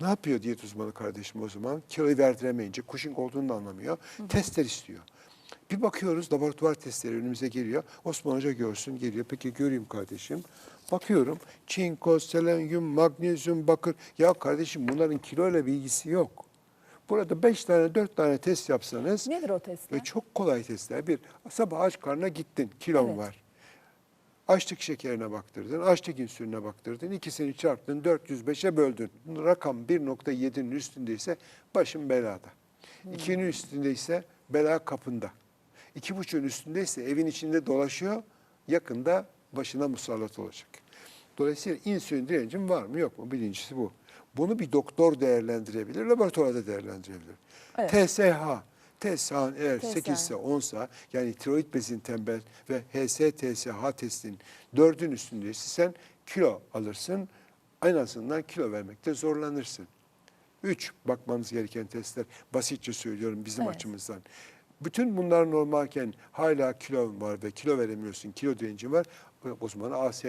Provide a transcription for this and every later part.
Ne yapıyor diyet uzmanı kardeşim o zaman? Kiloyu verdiremeyince, Cushing olduğunu da anlamıyor. Testler istiyor. Bir bakıyoruz laboratuvar testleri önümüze geliyor. Osman Hoca görsün geliyor. Peki göreyim kardeşim. Bakıyorum çinko, selenyum, magnezyum, bakır. Ya kardeşim bunların kiloyla bir ilgisi yok. Burada beş tane, dört tane test yapsanız Nedir o testler? ve çok kolay testler. Bir, sabah aç karnına gittin, kilon Evet. var. Açlık şekerine baktırdın, açlık insüline baktırdın, ikisini çarptın, 405'e böldün. Rakam 1.7'nin üstündeyse başın belada. Hmm. 2'nin üstündeyse bela kapında. 2.5'ün üstündeyse evin içinde dolaşıyor, yakında başına musallat olacak. Dolayısıyla insülin direncin var mı yok mu? Birincisi bu. Bunu bir doktor değerlendirebilir, laboratuvarda değerlendirebilir. Evet. TSH, TSH'ın eğer TSH. 8 ise 10 sa yani tiroid bezin tembel ve HS-TSH testin dördün üstündeyse sen kilo alırsın. En azından kilo vermekte zorlanırsın. Üç bakmanız gereken testler. Basitçe söylüyorum bizim Evet. açımızdan. Bütün bunlar normalken hala kilo var ve kilo veremiyorsun, kilo direncin var. O zaman ASTH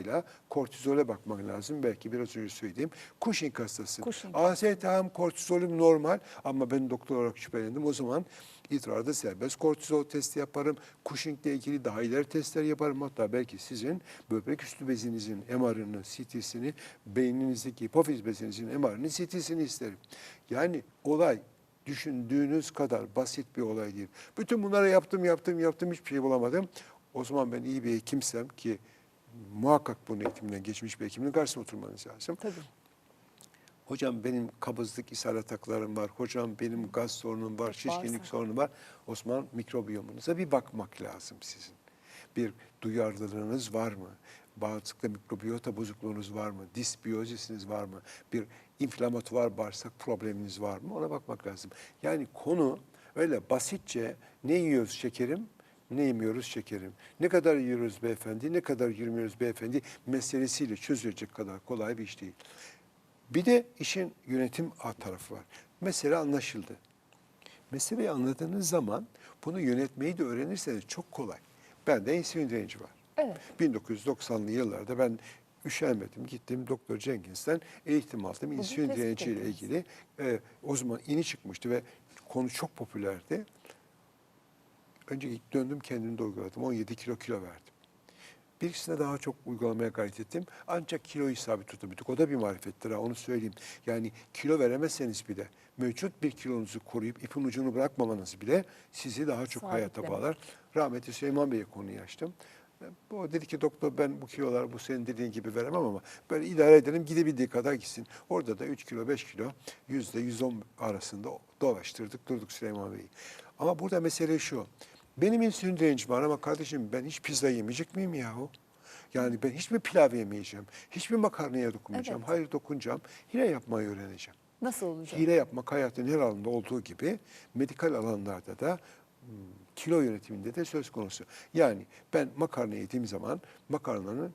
ile kortizole bakmak lazım. Belki biraz önce söylediğim Cushing hastası. Cushing. ASTH'm kortizolüm normal ama ben doktor olarak şüphelendim. O zaman idrarda serbest kortizol testi yaparım. Cushing ile ilgili daha ileri testler yaparım. Hatta belki sizin böbrek üstü bezinizin MR'ını, CT'sini, beyninizdeki hipofiz bezinizin MR'ını, CT'sini isterim. Yani olay düşündüğünüz kadar basit bir olay değil. Bütün bunları yaptım, yaptım, yaptım hiçbir şey bulamadım. O zaman ben iyi bir hekimsem ki muhakkak bunun eğitimden geçmiş bir hekimin karşısına oturmanız lazım. Tabii. Hocam benim kabızlık, ishal ataklarım var. Hocam benim gaz sorunum var, şişkinlik sorunum var. Osman mikrobiyomunuza bir bakmak lazım sizin. Bir duyarlılığınız var mı? Bağırsakta mikrobiyota bozukluğunuz var mı? Disbiyozisiniz var mı? Bir inflamatuar bağırsak probleminiz var mı? Ona bakmak lazım. Yani konu öyle basitçe ne yiyoruz şekerim, ne yemiyoruz şekerim. Ne kadar yiyoruz beyefendi, ne kadar yemiyoruz beyefendi meselesiyle çözülecek kadar kolay bir iş değil. Bir de işin yönetim tarafı var. Mesele anlaşıldı. Meseleyi anladığınız zaman bunu yönetmeyi de öğrenirseniz çok kolay. Bende insülin direnci var. Evet. 1990'lı yıllarda ben üşenmedim. Gittim Doktor Jenkins'ten eğitim aldım. İnsülin direnciyle ettiniz. ilgili. e, o zaman ini çıkmıştı ve konu çok popülerdi. Önce ilk döndüm kendimi de uyguladım. 17 kilo kilo verdim. Birisine daha çok uygulamaya gayret ettim. Ancak kiloyu sabit tutabildik. O da bir marifettir ha onu söyleyeyim. Yani kilo veremezseniz bile mevcut bir kilonuzu koruyup ipin ucunu bırakmamanız bile sizi daha çok hayata Sabitlemek. bağlar. Rahmetli Süleyman Bey'e konuyu açtım. O dedi ki doktor ben bu kilolar bu senin dediğin gibi veremem ama böyle idare edelim gidebildiği kadar gitsin. Orada da 3 kilo 5 kilo yüzde 110 arasında dolaştırdık durduk Süleyman Bey'i. Ama burada mesele şu. Benim insülin direncim var ama kardeşim ben hiç pizza yemeyecek miyim yahu? Yani ben hiçbir pilav yemeyeceğim. Hiçbir makarnaya dokunmayacağım. Evet. Hayır dokunacağım. Hile yapmayı öğreneceğim. Nasıl olacak? Hile yapmak hayatın her alanında olduğu gibi medikal alanlarda da hmm, kilo yönetiminde de söz konusu. Yani ben makarna yediğim zaman makarnanın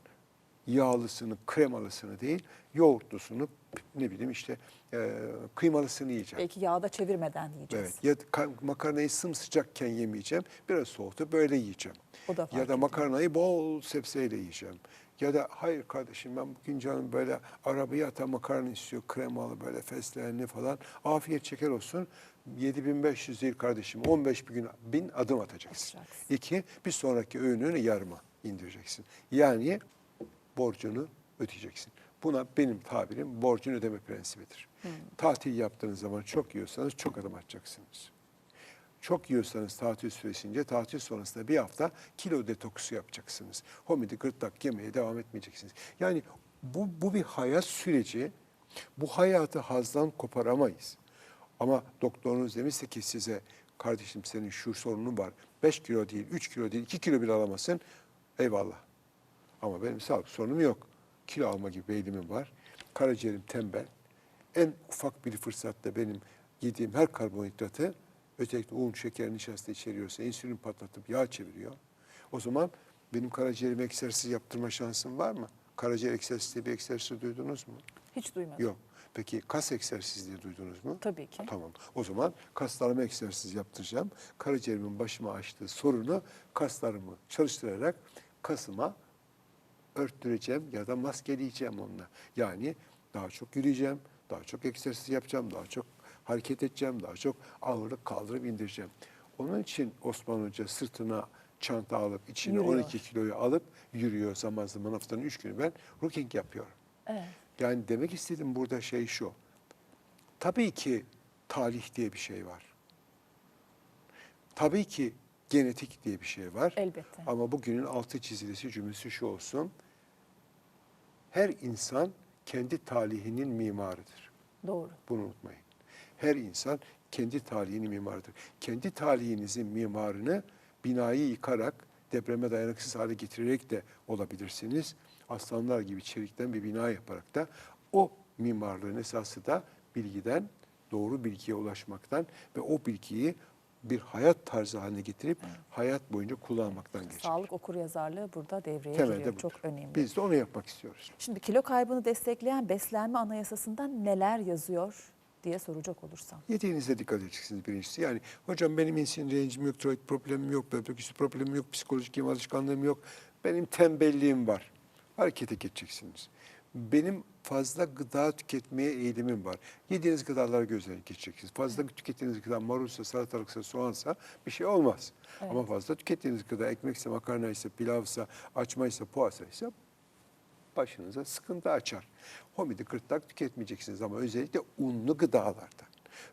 yağlısını, kremalısını değil, yoğurtlusunu, ne bileyim işte e, kıymalısını yiyeceğim. Belki yağda çevirmeden yiyeceğiz. Evet. Ya ka- makarnayı sımsıcakken yemeyeceğim. Biraz soğutup böyle yiyeceğim. O da ya da makarnayı bol sebzeyle yiyeceğim. Ya da hayır kardeşim ben bugün canım böyle arabaya atan makarna istiyor. Kremalı böyle fesleğenli falan. Afiyet şeker olsun. 7500 değil kardeşim. 15 bir gün bin adım atacaksın. Atacaksın. İki, bir sonraki öğününü yarıma indireceksin. Yani borcunu ödeyeceksin. Buna benim tabirim borcunu ödeme prensibidir. Tatil yaptığınız zaman çok yiyorsanız çok adım atacaksınız. Çok yiyorsanız tatil süresince tatil sonrasında bir hafta kilo detoksu yapacaksınız. Homidi gırtlak yemeye devam etmeyeceksiniz. Yani bu, bu bir hayat süreci. Bu hayatı hazdan koparamayız. Ama doktorunuz demişse ki size kardeşim senin şu sorunun var. 5 kilo değil, 3 kilo değil, 2 kilo bile alamazsın. Eyvallah. Ama benim sağlık sorunum yok. Kilo alma gibi bir eğilimim var. Karaciğerim tembel. En ufak bir fırsatta benim yediğim her karbonhidratı özellikle un, şeker, nişasta içeriyorsa insülin patlatıp yağ çeviriyor. O zaman benim karaciğerime egzersiz yaptırma şansım var mı? Karaciğer egzersizi bir egzersiz duydunuz mu? Hiç duymadım. Yok. Peki kas egzersizi diye duydunuz mu? Tabii ki. Tamam. O zaman kaslarıma egzersiz yaptıracağım. Karaciğerimin başıma açtığı sorunu kaslarımı çalıştırarak kasıma örttüreceğim ya da maskeleyeceğim onunla. Yani daha çok yürüyeceğim, Daha çok egzersiz yapacağım, daha çok hareket edeceğim, daha çok ağırlık kaldırıp indireceğim. Onun için Osman Hoca sırtına çanta alıp içine Yürüyor. 12 kiloyu alıp yürüyor zaman zaman haftanın 3 günü ben rocking yapıyorum. Evet. Yani demek istediğim burada şey şu. Tabii ki talih diye bir şey var. Tabii ki genetik diye bir şey var. Elbette. Ama bugünün altı çizilisi cümlesi şu olsun. Her insan kendi talihinin mimarıdır. Doğru. Bunu unutmayın. Her insan kendi talihinin mimarıdır. Kendi talihinizin mimarını binayı yıkarak, depreme dayanıksız hale getirerek de olabilirsiniz. Aslanlar gibi çelikten bir bina yaparak da o mimarlığın esası da bilgiden, doğru bilgiye ulaşmaktan ve o bilgiyi bir hayat tarzı haline getirip hayat boyunca kullanmaktan geçer. Sağlık okur yazarlığı burada devreye Temelde giriyor. budur. Çok önemli. Biz de onu yapmak istiyoruz. Şimdi kilo kaybını destekleyen beslenme anayasasında neler yazıyor diye soracak olursam. Yediğinize dikkat edeceksiniz birincisi. Yani hocam benim insülin rencim yok, tiroid problemim yok, böbrek üstü problemim yok, psikolojik yeme alışkanlığım yok. Benim tembelliğim var. Harekete geçeceksiniz. Benim fazla gıda tüketmeye eğilimim var. Yediğiniz gıdaları gözden geçireceksiniz. Fazla tükettiğiniz gıda marulsa, salatalıksa, soğansa bir şey olmaz. Evet. Ama fazla tükettiğiniz gıda ekmekse, makarnaysa, pilavsa, açmaysa, poğaçaysa başınıza sıkıntı açar. Homidi gırtlak tüketmeyeceksiniz ama özellikle unlu gıdalardan,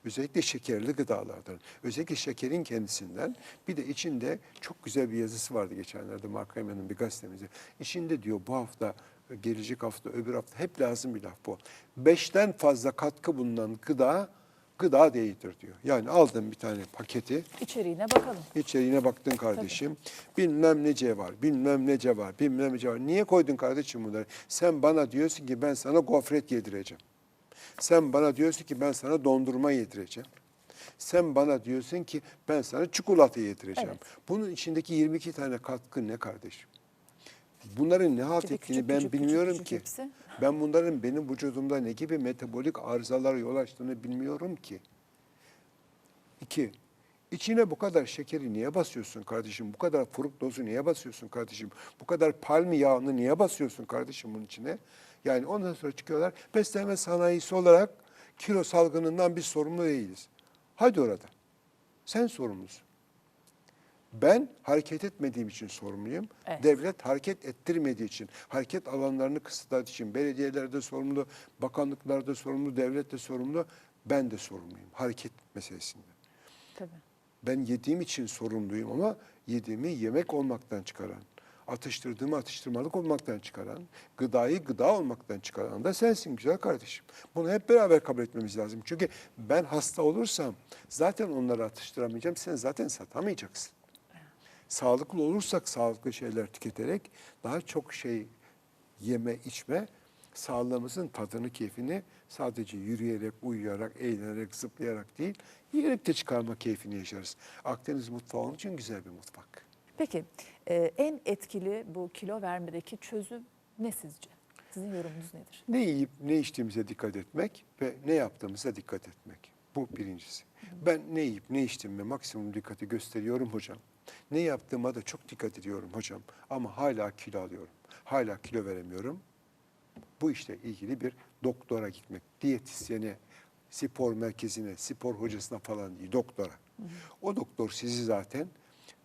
özellikle şekerli gıdalardan, özellikle şekerin kendisinden bir de içinde çok güzel bir yazısı vardı geçenlerde Markayman'ın bir gazetemizde. İçinde diyor bu hafta, gelecek hafta, öbür hafta hep lazım bir laf bu. Beşten fazla katkı bulunan gıda, gıda değildir diyor. Yani aldın bir tane paketi, İçeriğine bakalım. İçeriğine baktın kardeşim. Bilmem nece var, bilmem nece var, bilmem nece var. Niye koydun kardeşim bunları? Sen bana diyorsun ki ben sana gofret yedireceğim. Sen bana diyorsun ki ben sana dondurma yedireceğim. Sen bana diyorsun ki ben sana çikolata yedireceğim. Evet. Bunun içindeki 22 tane katkı ne kardeşim? Bunların ne halt ettiğini küçük, ben küçük, bilmiyorum küçük ki. hepsi. Ben bunların benim vücudumda ne gibi metabolik arızalara yol açtığını bilmiyorum ki. İki, içine bu kadar şekeri niye basıyorsun kardeşim? Bu kadar fruktozu niye basıyorsun kardeşim? Bu kadar palmi yağını niye basıyorsun kardeşim bunun içine? Yani ondan sonra çıkıyorlar. Beslenme sanayisi olarak kilo salgınından biz sorumlu değiliz. Hadi orada. Sen sorumlusun. Ben hareket etmediğim için sorumluyum. Evet. Devlet hareket ettirmediği için, hareket alanlarını kısıtladığı için, belediyeler de sorumlu, bakanlıklar da sorumlu, devlet de sorumlu, ben de sorumluyum hareket meselesinde. Tabii. Ben yediğim için sorumluyum ama yediğimi yemek olmaktan çıkaran, atıştırdığımı atıştırmalık olmaktan çıkaran, gıdayı gıda olmaktan çıkaran da sensin güzel kardeşim. Bunu hep beraber kabul etmemiz lazım. Çünkü ben hasta olursam zaten onları atıştıramayacağım, sen zaten satamayacaksın. Sağlıklı olursak sağlıklı şeyler tüketerek daha çok şey yeme içme sağlığımızın tadını keyfini sadece yürüyerek, uyuyarak, eğlenerek, zıplayarak değil yiyerek de çıkarma keyfini yaşarız. Akdeniz mutfağı onun için güzel bir mutfak. Peki e, en etkili bu kilo vermedeki çözüm ne sizce? Sizin yorumunuz nedir? Ne yiyip ne içtiğimize dikkat etmek ve ne yaptığımıza dikkat etmek. Bu birincisi. Ben ne yiyip ne içtiğime maksimum dikkati gösteriyorum hocam. Ne yaptığıma da çok dikkat ediyorum hocam. Ama hala kilo alıyorum. Hala kilo veremiyorum. Bu işle ilgili bir doktora gitmek, diyetisyene, spor merkezine, spor hocasına falan değil, doktora. O doktor sizi zaten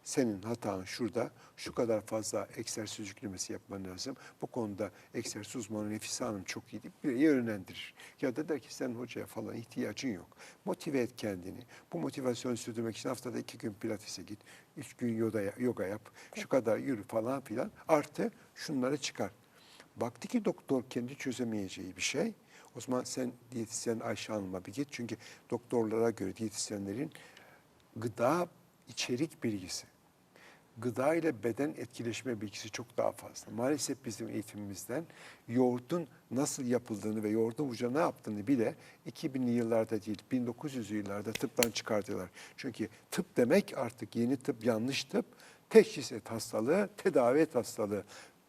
senin hatan şurada, şu kadar fazla egzersiz yüklemesi yapman lazım. Bu konuda egzersiz uzmanı Nefise Hanım çok iyi bir yönlendirir. Ya da der ki senin hocaya falan ihtiyacın yok. Motive et kendini. Bu motivasyonu sürdürmek için haftada iki gün pilatese git, üç gün yoga, yoga yap, şu kadar yürü falan filan. Artı şunları çıkar. Baktı ki doktor kendi çözemeyeceği bir şey. O zaman sen diyetisyen Ayşe Hanım'a bir git. Çünkü doktorlara göre diyetisyenlerin gıda içerik bilgisi, gıda ile beden etkileşme bilgisi çok daha fazla. Maalesef bizim eğitimimizden yoğurdun nasıl yapıldığını ve yoğurdun vücuda ne yaptığını bile 2000'li yıllarda değil 1900'lü yıllarda tıptan çıkardılar. Çünkü tıp demek artık yeni tıp, yanlış tıp, teşhis et hastalığı, tedavi et hastalığı.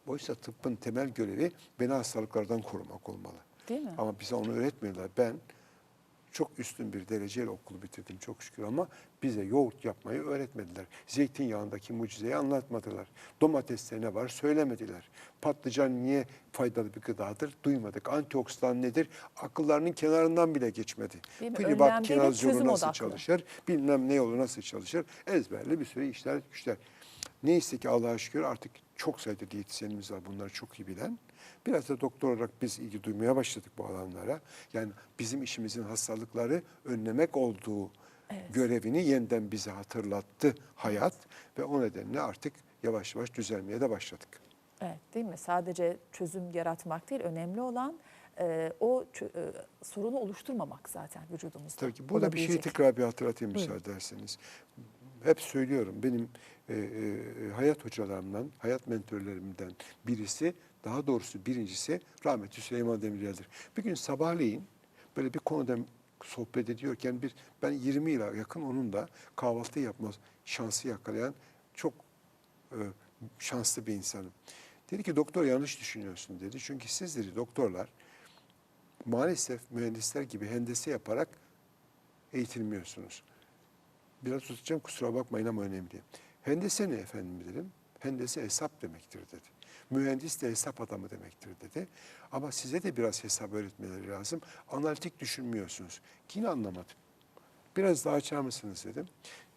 Oysa tıbbın temel görevi beni hastalıklardan korumak olmalı. Değil mi? Ama bize onu öğretmiyorlar. Ben Çok üstün bir dereceyle okulu bitirdim çok şükür ama bize yoğurt yapmayı öğretmediler. Zeytinyağındaki mucizeyi anlatmadılar. Domateste ne var söylemediler. Patlıcan niye faydalı bir gıdadır duymadık. Antioksidan nedir akıllarının kenarından bile geçmedi. Değil mi? Pili Önlem bak değil, kinaz yolu nasıl odaklı. çalışır, bilmem ne yolu nasıl çalışır. Ezberli bir sürü işler güçler. Neyse ki Allah'a şükür artık çok sayıda diyetisyenimiz var bunları çok iyi bilen. Biraz da doktor olarak biz ilgi duymaya başladık bu alanlara. Yani bizim işimizin hastalıkları önlemek olduğu görevini yeniden bize hatırlattı hayat ve o nedenle artık yavaş yavaş düzelmeye de başladık. Evet değil mi? Sadece çözüm yaratmak değil, önemli olan e, o e, sorunu oluşturmamak zaten vücudumuzda. Tabii ki burada bir şeyi tekrar bir hatırlatayım Buyurun. müsaade ederseniz. Hep söylüyorum benim e, e, hayat hocalarımdan, hayat mentörlerimden birisi, daha doğrusu birincisi rahmetli Süleyman Demirel'dir. Bir gün sabahleyin böyle bir konuda sohbet ediyorken bir ben 20 yıla yakın onun da kahvaltı yapma şansı yakalayan çok e, şanslı bir insanım. Dedi ki doktor yanlış düşünüyorsun dedi. Çünkü siz dedi doktorlar maalesef mühendisler gibi hendese yaparak eğitilmiyorsunuz. Biraz tutacağım kusura bakmayın ama önemli. Hendese ne efendim dedim. Hendese hesap demektir dedi. Mühendis de hesap adamı demektir dedi. Ama size de biraz hesap öğretmeleri lazım. Analitik düşünmüyorsunuz. Yine anlamadım. Biraz daha açar mısınız dedim.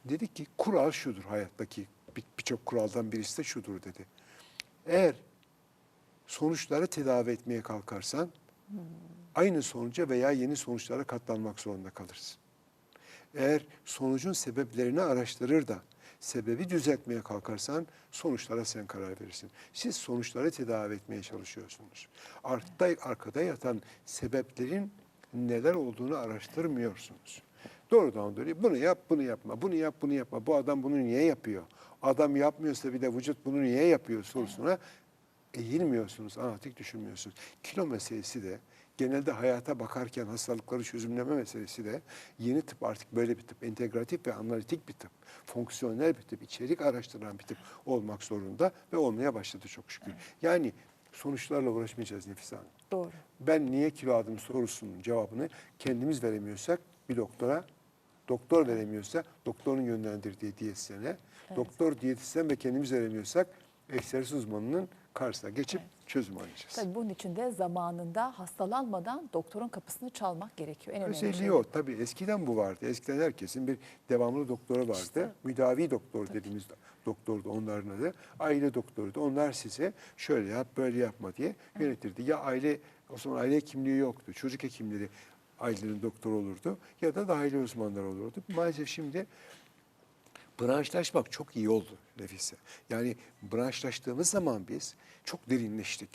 Dedi ki kural şudur hayattaki bir- birçok kuraldan birisi de şudur dedi. Eğer sonuçları tedavi etmeye kalkarsan aynı sonuca veya yeni sonuçlara katlanmak zorunda kalırsın. Eğer sonucun sebeplerini araştırır da sebebi düzeltmeye kalkarsan sonuçlara sen karar verirsin. Siz sonuçları tedavi etmeye çalışıyorsunuz. Arkada, arkada yatan sebeplerin neler olduğunu araştırmıyorsunuz. Doğrudan doğruya bunu yap, bunu yapma, bunu yap, bunu yapma. Bu adam bunu niye yapıyor? Adam yapmıyorsa bir de vücut bunu niye yapıyor sorusuna eğilmiyorsunuz, analitik düşünmüyorsunuz. Kilo meselesi de genelde hayata bakarken hastalıkları çözümleme meselesi de yeni tıp artık böyle bir tıp. integratif ve analitik bir tıp. Fonksiyonel bir tıp, içerik araştıran bir tıp olmak zorunda ve olmaya başladı çok şükür. Yani sonuçlarla uğraşmayacağız Nefise Hanım. Doğru. Ben niye kilo aldım sorusunun cevabını kendimiz veremiyorsak bir doktora, doktor veremiyorsa doktorun yönlendirdiği diyetisyene, doktor diyetisyen ve kendimiz veremiyorsak egzersiz uzmanının karşısına geçip çözüm arayacağız. Tabii bunun için de zamanında hastalanmadan doktorun kapısını çalmak gerekiyor. En önemli Özelliği şey. o. Tabii eskiden bu vardı. Eskiden herkesin bir devamlı doktoru vardı. İşte. Müdavi doktor dediğimiz doktordu onların adı. Aile doktoruydu. Onlar size şöyle yap, böyle yapma diye yönetirdi. Ya aile, o zaman aile hekimliği yoktu. Çocuk hekimleri ailenin doktoru olurdu. Ya da dahili uzmanlar olurdu. Maalesef şimdi branşlaşmak çok iyi oldu Nefise. Yani branşlaştığımız zaman biz çok derinleştik.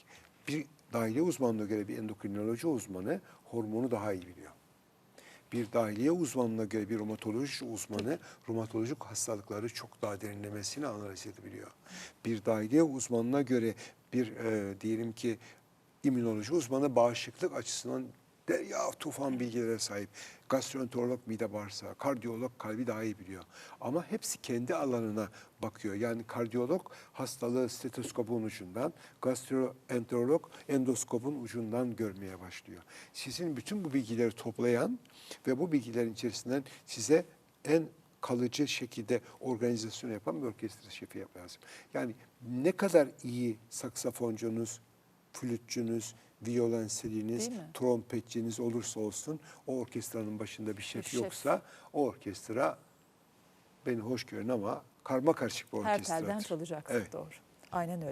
Bir dahiliye uzmanına göre bir endokrinoloji uzmanı hormonu daha iyi biliyor. Bir dahiliye uzmanına göre bir romatoloji uzmanı romatolojik hastalıkları çok daha derinlemesine analiz edebiliyor. Bir dahiliye uzmanına göre bir e, diyelim ki immünoloji uzmanı bağışıklık açısından derya tufan bilgilere sahip. Gastroenterolog mide bağırsağı, kardiyolog kalbi daha iyi biliyor. Ama hepsi kendi alanına bakıyor. Yani kardiyolog hastalığı stetoskopun ucundan, gastroenterolog endoskopun ucundan görmeye başlıyor. Sizin bütün bu bilgileri toplayan ve bu bilgilerin içerisinden size en kalıcı şekilde organizasyon yapan bir orkestra şefi lazım. Yani ne kadar iyi saksafoncunuz, flütçünüz, mi? trompetçiniz olursa olsun o orkestranın başında bir şef, şef. yoksa o orkestra beni hoş görün ama karma karışık bir Her orkestradır. telden çalacaksın Evet. doğru. Aynen öyle.